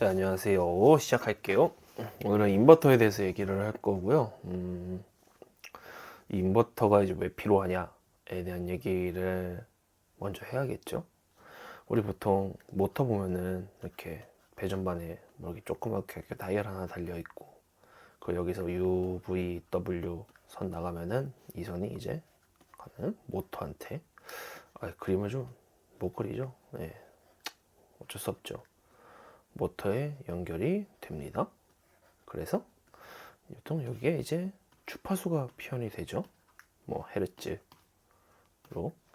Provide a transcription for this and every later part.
자, 안녕하세요. 시작할게요. 오늘은 인버터에 대해서 얘기를 할 거고요. 음, 이 인버터가 이제 왜 필요하냐에 대한 얘기를 먼저 해야겠죠. 우리 보통 모터 보면은 이렇게 배전반에 뭐 이렇게 조그맣게 이렇게 다이얼 하나 달려 있고, 그 여기서 U, V, W 선 나가면은 이 선이 이제 가는 모터한테 아, 그림을 좀 못 그리죠. 네. 어쩔 수 없죠. 모터에 연결이 됩니다. 그래서 보통 여기에 이제 주파수가 표현이 되죠. 뭐 헤르츠로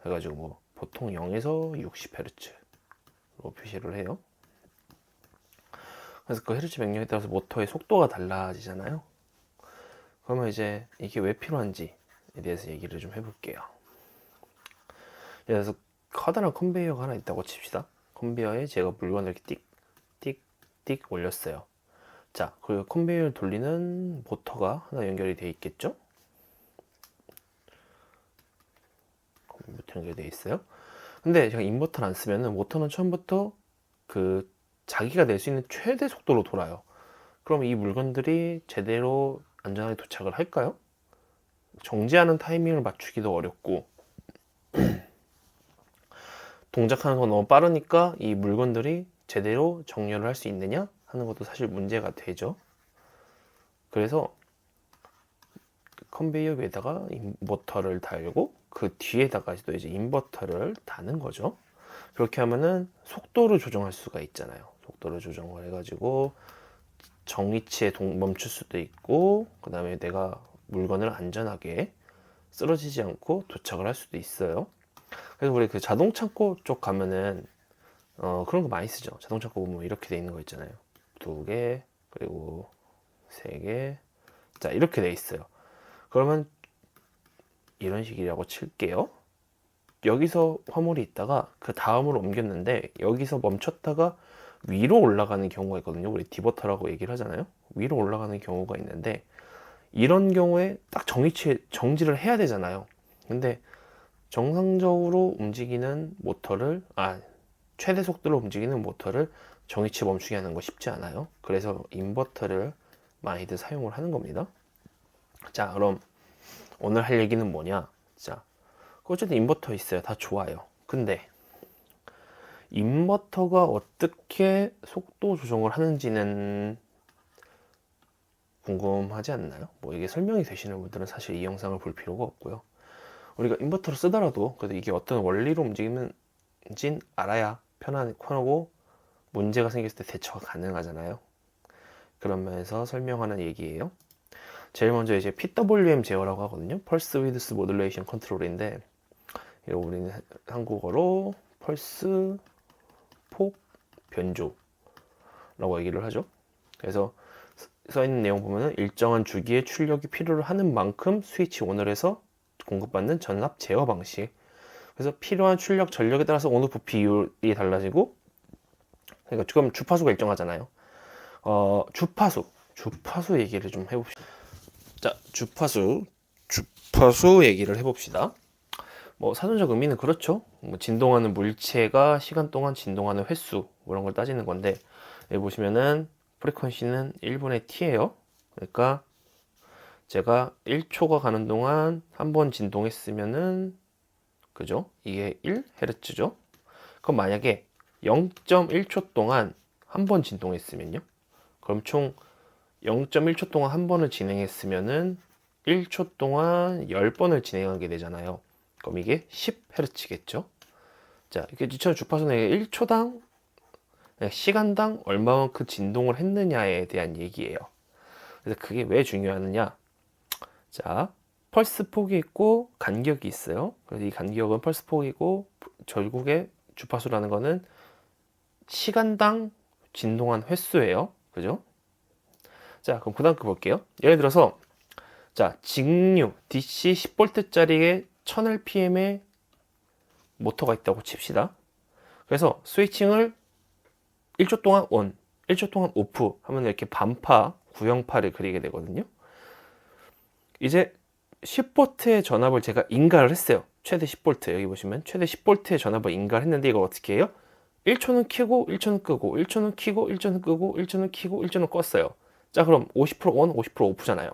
해가지고 뭐 보통 0에서 60 헤르츠로 표시를 해요. 그래서 그 헤르츠 변경에 따라서 모터의 속도가 달라지잖아요. 그러면 이제 이게 왜 필요한지에 대해서 얘기를 좀 해볼게요. 그래서 커다란 컨베이어가 하나 있다고 칩시다. 컨베이어에 제가 물건을 이렇게 띡, 띡, 띡 올렸어요. 자, 그리고 컨베이어를 돌리는 모터가 하나 연결이 되어 있겠죠? 모터 연결되어 있어요. 근데 제가 인버터를 안 쓰면은 모터는 처음부터 그 자기가 낼 수 있는 최대 속도로 돌아요. 그럼 이 물건들이 제대로 안전하게 도착을 할까요? 정지하는 타이밍을 맞추기도 어렵고 동작하는 거 너무 빠르니까 이 물건들이 제대로 정렬을 할 수 있느냐 하는 것도 사실 문제가 되죠. 그래서 컨베이어 위에다가 인버터를 달고 그 뒤에다가도 이제 인버터를 다는 거죠. 그렇게 하면은 속도를 조정할 수가 있잖아요. 속도를 조정을 해가지고 정위치에 동, 멈출 수도 있고 그 다음에 내가 물건을 안전하게 쓰러지지 않고 도착을 할 수도 있어요. 그래서 우리 그 자동 창고 쪽 가면은 어 그런 거 많이 쓰죠. 자동 창고 보면 이렇게 돼 있는 거 있잖아요. 두 개, 그리고 세 개. 자, 이렇게 돼 있어요. 그러면 이런 식이라고 칠게요. 여기서 화물이 있다가 그 다음으로 옮겼는데 여기서 멈췄다가 위로 올라가는 경우가 있거든요. 우리 디버터라고 얘기를 하잖아요. 위로 올라가는 경우가 있는데 이런 경우에 딱 정위치에 정지를 해야 되잖아요. 근데 정상적으로 움직이는 모터를 아 최대 속도로 움직이는 모터를 정위치 멈추게 하는 거 쉽지 않아요. 그래서 인버터를 많이들 사용을 하는 겁니다. 자, 그럼 오늘 할 얘기는 뭐냐? 자, 어쨌든 인버터 있어요. 다 좋아요. 근데 인버터가 어떻게 속도 조정을 하는지는 궁금하지 않나요? 뭐 이게 설명이 되시는 분들은 사실 이 영상을 볼 필요가 없고요. 우리가 인버터를 쓰더라도 그래도 이게 어떤 원리로 움직이는진 알아야 편하고 문제가 생겼을 때 대처가 가능하잖아요. 그런 면에서 설명하는 얘기예요. 제일 먼저 이제 PWM 제어라고 하거든요. 펄스 위드스 모듈레이션 컨트롤인데 이거 우리는 한국어로 펄스 폭 변조라고 얘기를 하죠. 그래서 써 있는 내용 보면은 일정한 주기에 출력이 필요로 하는 만큼 스위치 해서 공급받는 전압 제어 방식. 그래서 필요한 출력 전력에 따라서 온오프 비율이 달라지고 그러니까 지금 주파수가 일정하잖아요. 어, 주파수, 주파수 얘기를 좀 해봅시다. 자, 주파수, 주파수 얘기를 해봅시다. 뭐 사전적 의미는 그렇죠. 뭐 진동하는 물체가 시간 동안 진동하는 횟수 그런 걸 따지는 건데 여기 보시면은 프리퀀시는 1분의 t예요. 그러니까 제가 1초가 가는 동안 한 번 진동했으면은 그죠? 이게 1Hz죠? 그럼 만약에 0.1초 동안 한 번 진동했으면요? 그럼 총 0.1초 동안 한 번을 진행했으면은 1초 동안 10번을 진행하게 되잖아요. 그럼 이게 10Hz겠죠? 자, 이렇게 지천 주파수는 1초당 시간당 얼마만큼 진동을 했느냐에 대한 얘기예요. 그래서 그게 왜 중요하느냐? 자, 펄스 폭이 있고 간격이 있어요. 그래서 이 간격은 펄스 폭이고 결국에 주파수라는 거는 시간당 진동한 횟수예요. 그죠? 자, 그럼 그 다음 거 볼게요. 예를 들어서 자, 직류 DC 10V짜리의 1000rpm의 모터가 있다고 칩시다. 그래서 스위칭을 1초 동안 온, 1초 동안 오프 하면 이렇게 반파, 구형파를 그리게 되거든요. 이제 10V의 전압을 제가 인가를 했어요. 최대 10V. 여기 보시면 최대 10V의 전압을 인가를 했는데 이걸 어떻게 해요? 1초는 켜고 1초는 끄고 1초는 켜고 1초는 끄고 1초는 켜고 1초는 껐어요. 자 그럼 50%온 50% 오프잖아요.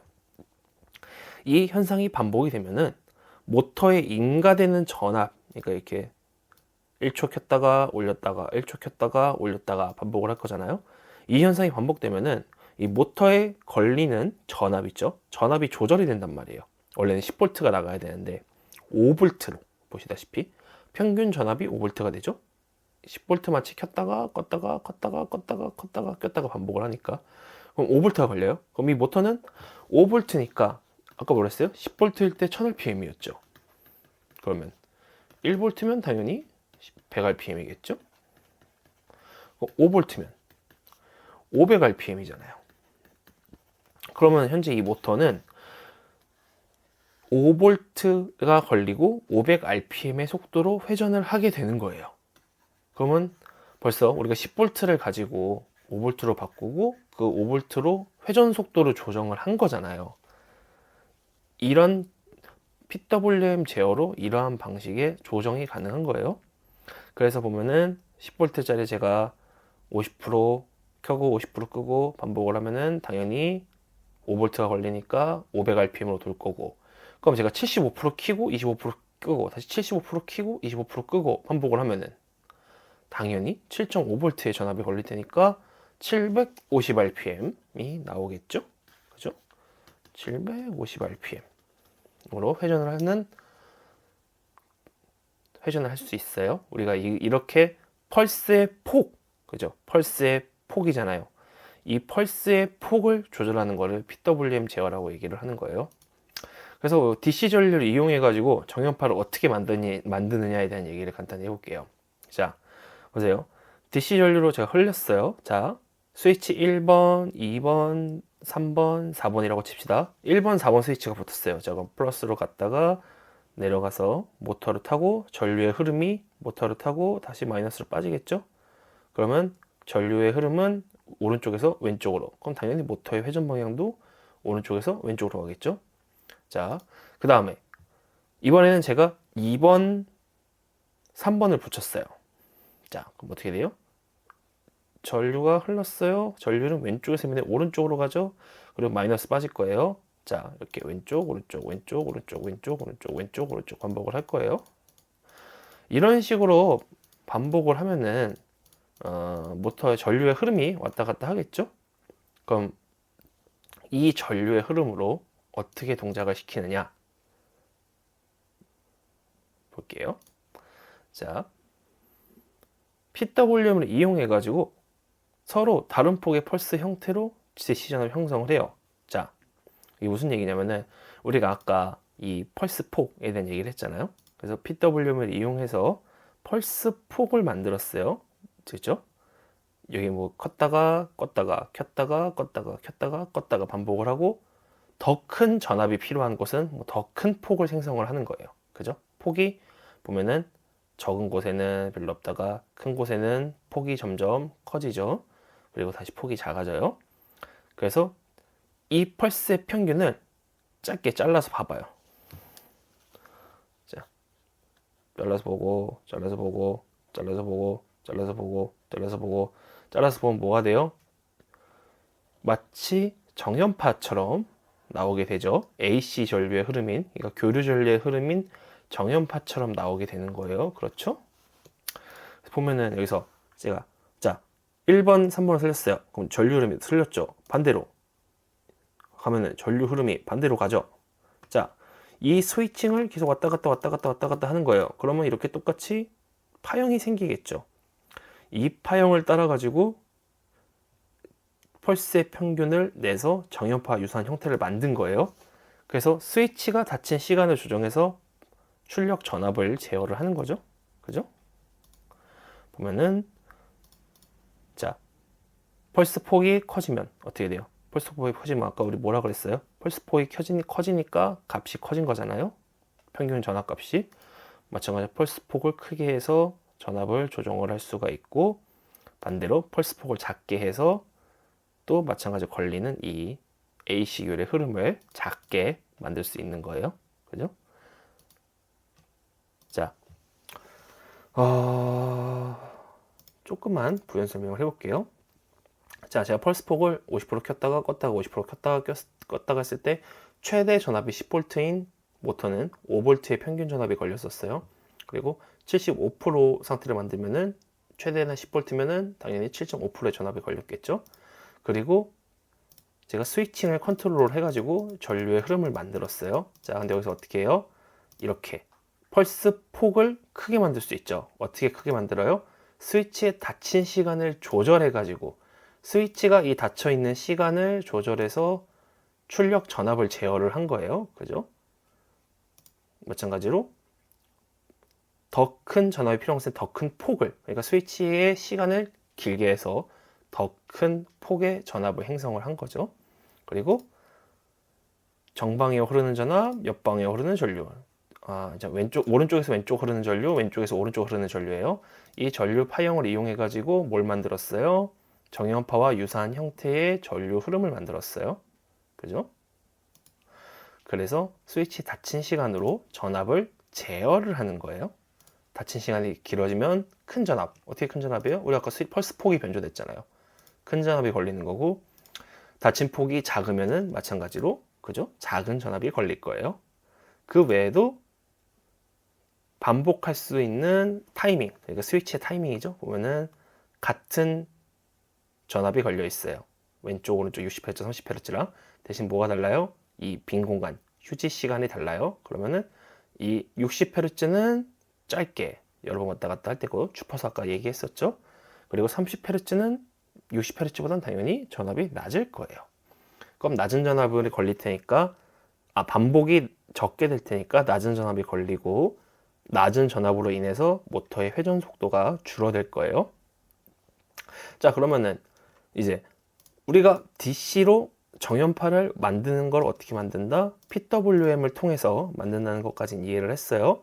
이 현상이 반복이 되면은 모터에 인가되는 전압 그러니까 이렇게 1초 켰다가 올렸다가 1초 켰다가 올렸다가 반복을 할 거잖아요. 이 현상이 반복되면은 이 모터에 걸리는 전압 있죠? 전압이 조절이 된단 말이에요. 원래는 10V가 나가야 되는데 5V로 보시다시피 평균 전압이 5V가 되죠? 10V 마치 켰다가 껐다가 껐다가 껐다가 껐다가 꼈다가 반복을 하니까 그럼 5V가 걸려요. 그럼 이 모터는 5V니까 아까 뭐랬어요? 10V일 때 1000rpm이었죠. 그러면 1V면 당연히 100rpm이겠죠? 5V면 500rpm이잖아요. 그러면 현재 이 모터는 5V가 걸리고 500rpm의 속도로 회전을 하게 되는 거예요. 그러면 벌써 우리가 10V를 가지고 5V로 바꾸고 그 5V로 회전 속도를 조정을 한 거잖아요. 이런 PWM 제어로 이러한 방식의 조정이 가능한 거예요. 그래서 보면은 10V짜리 제가 50% 켜고 50% 끄고 반복을 하면은 당연히 5V가 걸리니까 500rpm으로 돌 거고 그럼 제가 75% 키고 25% 끄고 다시 75% 키고 25% 끄고 반복을 하면은 당연히 7.5V의 전압이 걸릴 테니까 750rpm이 나오겠죠? 그죠? 750rpm으로 회전을 하는 회전을 할 수 있어요. 우리가 이, 이렇게 펄스의 폭, 그죠? 펄스의 폭이잖아요. 이 펄스의 폭을 조절하는 거를 PWM 제어라고 얘기를 하는 거예요. 그래서 DC 전류를 이용해 가지고 정연파를 어떻게 만드니, 만드느냐에 대한 얘기를 간단히 해볼게요. 자, 보세요. DC 전류로 제가 흘렸어요. 자, 스위치 1번, 2번, 3번, 4번이라고 칩시다. 1번, 4번 스위치가 붙었어요. 자, 그럼 플러스로 갔다가 내려가서 모터를 타고 전류의 흐름이 모터를 타고 다시 마이너스로 빠지겠죠? 그러면 전류의 흐름은 오른쪽에서 왼쪽으로. 그럼 당연히 모터의 회전 방향도 오른쪽에서 왼쪽으로 가겠죠? 자, 그 다음에 이번에는 제가 2번, 3번을 붙였어요. 자, 그럼 어떻게 돼요? 전류가 흘렀어요. 전류는 왼쪽에서 있는데 오른쪽으로 가죠. 그리고 마이너스 빠질 거예요. 자, 이렇게 왼쪽, 오른쪽, 왼쪽, 오른쪽, 왼쪽, 오른쪽, 왼쪽, 오른쪽 반복을 할 거예요. 이런 식으로 반복을 하면은 어, 모터의 전류의 흐름이 왔다 갔다 하겠죠? 그럼 이 전류의 흐름으로 어떻게 동작을 시키느냐? 볼게요. 자, PWM을 이용해 가지고 서로 다른 폭의 펄스 형태로 시전을 형성을 해요. 자, 이게 무슨 얘기냐면은 우리가 아까 이 펄스 폭에 대한 얘기를 했잖아요. 그래서 PWM을 이용해서 펄스 폭을 만들었어요. 그죠? 여기 뭐 컸다가 껐다가 켰다가 껐다가 켰다가 껐다가 반복을 하고 더 큰 전압이 필요한 곳은 뭐 더 큰 폭을 생성을 하는 거예요. 그죠? 폭이 보면은 적은 곳에는 별로 없다가 큰 곳에는 폭이 점점 커지죠. 그리고 다시 폭이 작아져요. 그래서 이 펄스의 평균을 짧게 잘라서 봐봐요. 자, 잘라서 보고, 잘라서 보고, 잘라서 보고, 잘라서 보고, 잘라서 보고, 잘라서 보면 뭐가 돼요? 마치 정연파처럼 나오게 되죠. AC 전류의 흐름인, 그러니까 교류 전류의 흐름인 정연파처럼 나오게 되는 거예요. 그렇죠? 보면은 여기서 제가 자 1번, 3번을 틀렸어요. 그럼 전류 흐름이 틀렸죠. 반대로 가면은 전류 흐름이 반대로 가죠. 자, 이 스위칭을 계속 왔다 갔다 왔다 갔다 왔다 갔다 하는 거예요. 그러면 이렇게 똑같이 파형이 생기겠죠. 이 파형을 따라 가지고 펄스의 평균을 내서 정연파 유사한 형태를 만든 거예요. 그래서 스위치가 닫힌 시간을 조정해서 출력 전압을 제어를 하는 거죠. 그죠? 보면은 자 펄스 폭이 커지면 어떻게 돼요? 펄스 폭이 커지면 아까 우리 뭐라 그랬어요? 펄스 폭이 커지니, 커지니까 값이 커진 거잖아요. 평균 전압 값이 마찬가지로 펄스 폭을 크게 해서 전압을 조정을 할 수가 있고 반대로 펄스 폭을 작게 해서 또 마찬가지로 걸리는 이 AC율의 흐름을 작게 만들 수 있는 거예요. 그죠? 자, 어... 조금만 부연 설명을 해볼게요. 자, 제가 펄스 폭을 50% 켰다가 껐다가 50% 켰다가 꼈, 껐다가 했을 때 최대 전압이 10V인 모터는 5V의 평균 전압이 걸렸었어요. 그리고 75% 상태를 만들면은 최대는 10V면은 당연히 7.5%의 전압이 걸렸겠죠. 그리고 제가 스위칭을 컨트롤 해가지고 전류의 흐름을 만들었어요. 자, 근데 여기서 어떻게 해요? 이렇게 펄스 폭을 크게 만들 수 있죠. 어떻게 크게 만들어요? 스위치의 닫힌 시간을 조절해가지고 스위치가 이 닫혀 있는 시간을 조절해서 출력 전압을 제어를 한 거예요. 그죠? 마찬가지로 더 큰 전압이 필요한 것은 더 큰 폭을 그러니까 스위치의 시간을 길게 해서 더 큰 폭의 전압을 행성을 한 거죠. 그리고 정방향 흐르는 전압, 옆방향 흐르는 전류. 아, 자, 왼쪽 오른쪽에서 왼쪽 흐르는 전류, 왼쪽에서 오른쪽 흐르는 전류예요. 이 전류 파형을 이용해 가지고 뭘 만들었어요? 정연파와 유사한 형태의 전류 흐름을 만들었어요. 그죠? 그래서 스위치 닫힌 시간으로 전압을 제어를 하는 거예요. 닫힌 시간이 길어지면 큰 전압. 어떻게 큰 전압이에요? 우리 아까 펄스 폭이 변조됐잖아요. 큰 전압이 걸리는 거고 닫힌 폭이 작으면은 마찬가지로 그죠? 작은 전압이 걸릴 거예요. 그 외에도 반복할 수 있는 타이밍, 그러니까 스위치의 타이밍이죠. 보면은 같은 전압이 걸려 있어요. 왼쪽, 오른쪽 60Hz, 30Hz랑 대신 뭐가 달라요? 이 빈 공간, 휴지 시간이 달라요. 그러면은 이 60Hz는 짧게 여러 번 왔다 갔다 할 때고 주파수 아까 얘기했었죠. 그리고 30Hz는 60Hz보다는 당연히 전압이 낮을 거예요. 그럼 낮은 전압이 걸릴 테니까 아 반복이 적게 될 테니까 낮은 전압이 걸리고 낮은 전압으로 인해서 모터의 회전 속도가 줄어들 거예요. 자 그러면은 이제 우리가 DC로 정연파를 만드는 걸 어떻게 만든다? PWM을 통해서 만든다는 것까지 이해를 했어요.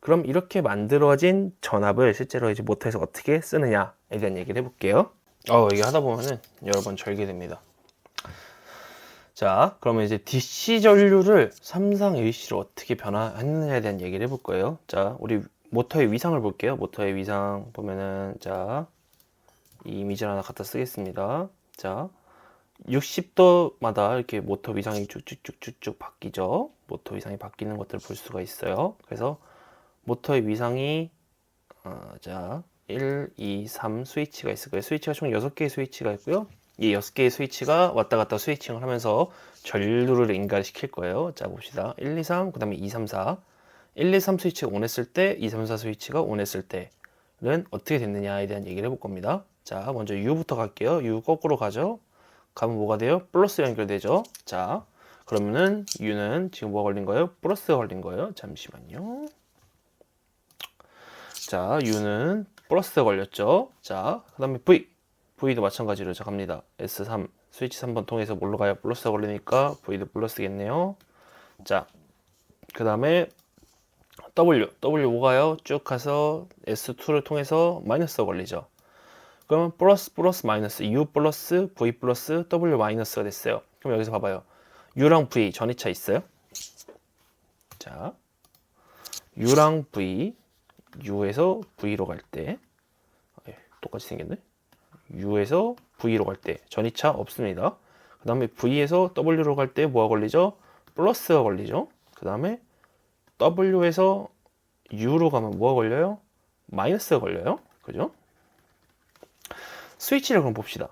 그럼 이렇게 만들어진 전압을 실제로 이제 모터에서 어떻게 쓰느냐에 대한 얘기를 해볼게요. 어, 이게 하다 보면은 여러 번 절게 됩니다. 자, 그러면 이제 DC 전류를 삼상 AC로 어떻게 변화했느냐에 대한 얘기를 해볼 거예요. 자, 우리 모터의 위상을 볼게요. 모터의 위상 보면은 자, 이 이미지를 하나 갖다 쓰겠습니다. 자, 60도마다 이렇게 모터 위상이 쭉쭉쭉쭉쭉 바뀌죠. 모터 위상이 바뀌는 것들을 볼 수가 있어요. 그래서 모터의 위상이 어, 자 1, 2, 3 스위치가 있을 거예요. 스위치가 총 6개의 스위치가 있고요. 이 6개의 스위치가 왔다 갔다 스위칭을 하면서 전류를 인가시킬 거예요. 자 봅시다. 1, 2, 3, 그 다음에 2, 3, 4 1, 2, 3 스위치가 온했을 때 2, 3, 4 스위치가 온했을 때는 어떻게 됐느냐에 대한 얘기를 해볼 겁니다. 자 먼저 U부터 갈게요. U 거꾸로 가죠. 가면 뭐가 돼요? 플러스 연결되죠. 자 그러면은 U는 지금 뭐가 걸린 거예요? 플러스가 걸린 거예요. 잠시만요. 자 U는 플러스가 걸렸죠. 자 그 다음에 V V도 마찬가지로 자 갑니다. S3 스위치 3번 통해서 뭘로 가요? 플러스가 걸리니까 V도 플러스겠네요. 자 그 다음에 W W 뭐가요? 쭉 가서 S2를 통해서 마이너스가 걸리죠. 그러면 플러스 플러스 마이너스 U 플러스 V 플러스 W 마이너스가 됐어요. 그럼 여기서 봐봐요. U랑 V 전이차 있어요? 자, U랑 V, U에서 V로 갈 때, 예, 똑같이 생겼네? U에서 V로 갈 때 전이차 없습니다. 그 다음에 V에서 W로 갈 때 뭐가 걸리죠? 플러스가 걸리죠. 그 다음에 W에서 U로 가면 뭐가 걸려요? 마이너스가 걸려요. 그죠? 스위치를 그럼 봅시다.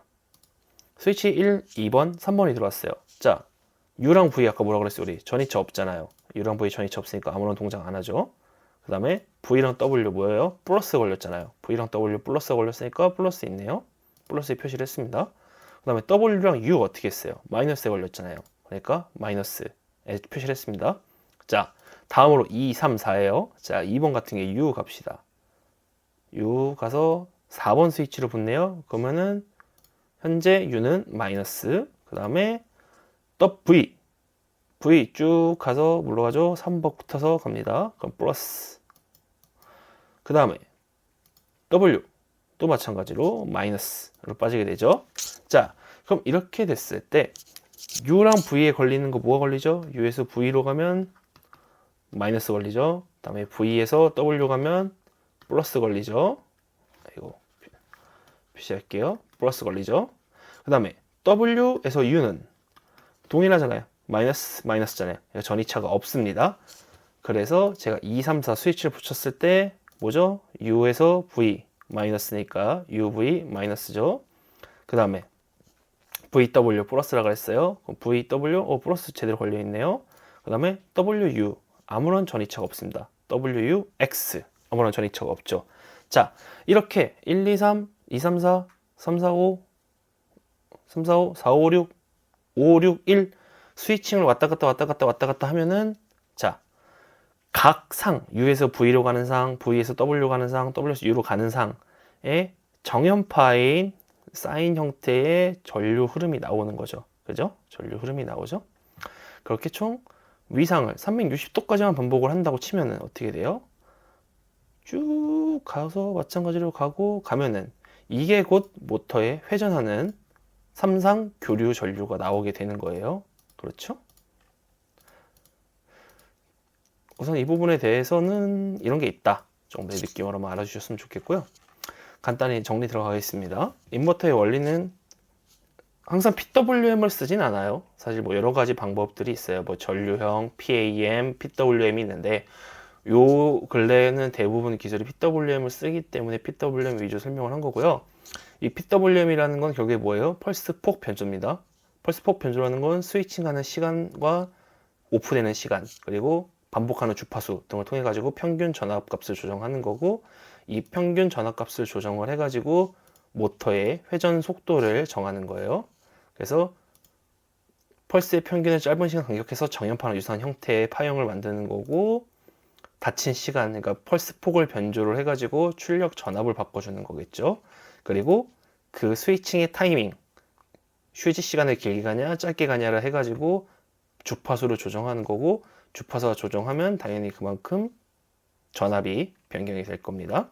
스위치 1, 2번, 3번이 들어왔어요. 자, U랑 V 아까 뭐라 그랬어요? 우리 전이차 없잖아요. U랑 V 전이차 없으니까 아무런 동작 안 하죠. 그 다음에 V랑 W 뭐예요? 플러스 걸렸잖아요. V랑 W 플러스 걸렸으니까 플러스 있네요. 플러스에 표시를 했습니다. 그 다음에 W랑 U 어떻게 했어요? 마이너스에 걸렸잖아요. 그러니까 마이너스에 표시를 했습니다. 자, 다음으로 2, 3, 4예요. 자, 2번 같은 게 U 갑시다. U 가서 4번 스위치로 붙네요. 그러면은 현재 U는 마이너스, 그 다음에 V, V 쭉 가서 물러가죠. 3번 붙어서 갑니다. 그럼 플러스. 그 다음에 W 또 마찬가지로 마이너스로 빠지게 되죠. 자, 그럼 이렇게 됐을 때 U랑 V에 걸리는 거 뭐가 걸리죠? U에서 V로 가면 마이너스 걸리죠. 그 다음에 V에서 W 가면 플러스 걸리죠. 이거 표시할게요. 플러스 걸리죠. 그 다음에 W에서 U는 동일하잖아요. 마이너스 마이너스잖아요. 그러니까 전이차가 없습니다. 그래서 제가 2, 3, 4 스위치를 붙였을 때 뭐죠? U에서 V 마이너스니까 UV 마이너스죠. 그 다음에 VW 플러스라 그랬어요. 그럼 VW 어 플러스 제대로 걸려 있네요. 그 다음에 WU 아무런 전이차가 없습니다. WUX 아무런 전이차가 없죠. 자 이렇게 1, 2, 3, 2, 3, 4, 3, 4, 5, 3, 4, 5, 4, 5, 6, 5, 6, 1 스위칭을 왔다 갔다 왔다 갔다 왔다 갔다 하면은 자 각 상 U에서 V로 가는 상, V에서 W로 가는 상, W에서 U로 가는 상의 정연파인 사인 형태의 전류 흐름이 나오는 거죠. 그죠? 전류 흐름이 나오죠. 그렇게 총 위상을 360도까지만 반복을 한다고 치면은 어떻게 돼요? 쭉 가서 마찬가지로 가고 가면은 이게 곧 모터에 회전하는 삼상 교류 전류가 나오게 되는 거예요. 그렇죠? 우선 이 부분에 대해서는 이런 게 있다 정도의 느낌으로 만 알아주셨으면 좋겠고요. 간단히 정리 들어가겠습니다. 인버터의 원리는 항상 PWM을 쓰진 않아요. 사실 뭐 여러 가지 방법들이 있어요. 뭐 전류형, PAM, PWM이 있는데 요 근래에는 대부분 기술이 PWM을 쓰기 때문에 PWM 위주 설명을 한 거고요. 이 PWM이라는 건 결국에 뭐예요? 펄스 폭 변조입니다. 펄스폭 변조라는 건 스위칭하는 시간과 오프되는 시간 그리고 반복하는 주파수 등을 통해 가지고 평균 전압값을 조정하는 거고 이 평균 전압값을 조정을 해 가지고 모터의 회전 속도를 정하는 거예요. 그래서 펄스의 평균을 짧은 시간 간격해서 정연파랑 유사한 형태의 파형을 만드는 거고 닫힌 시간, 그러니까 펄스 폭을 변조를 해가지고 출력 전압을 바꿔주는 거겠죠. 그리고 그 스위칭의 타이밍, 휴지 시간을 길게 가냐, 짧게 가냐를 해가지고 주파수를 조정하는 거고 주파수가 조정하면 당연히 그만큼 전압이 변경이 될 겁니다.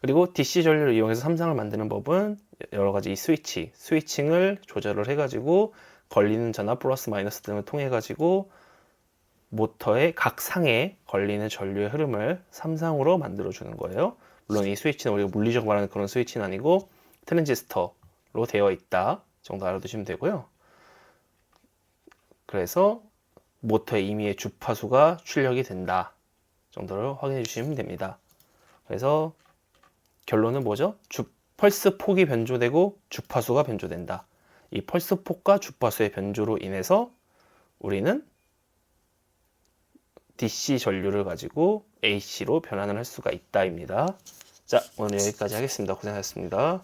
그리고 DC 전류를 이용해서 삼상을 만드는 법은 여러 가지 이 스위치, 스위칭을 조절을 해가지고 걸리는 전압 플러스 마이너스 등을 통해 가지고 모터의 각 상에 걸리는 전류의 흐름을 삼상으로 만들어 주는 거예요. 물론 이 스위치는 우리가 물리적 말하는 그런 스위치는 아니고 트랜지스터 로 되어 있다 정도 알아두시면 되고요. 그래서 모터의 임의의 주파수가 출력이 된다 정도를 확인해 주시면 됩니다. 그래서 결론은 뭐죠? 주, 펄스 폭이 변조되고 주파수가 변조된다. 이 펄스 폭과 주파수의 변조로 인해서 우리는 DC 전류를 가지고 AC로 변환을 할 수가 있다입니다. 자, 오늘 여기까지 하겠습니다. 고생하셨습니다.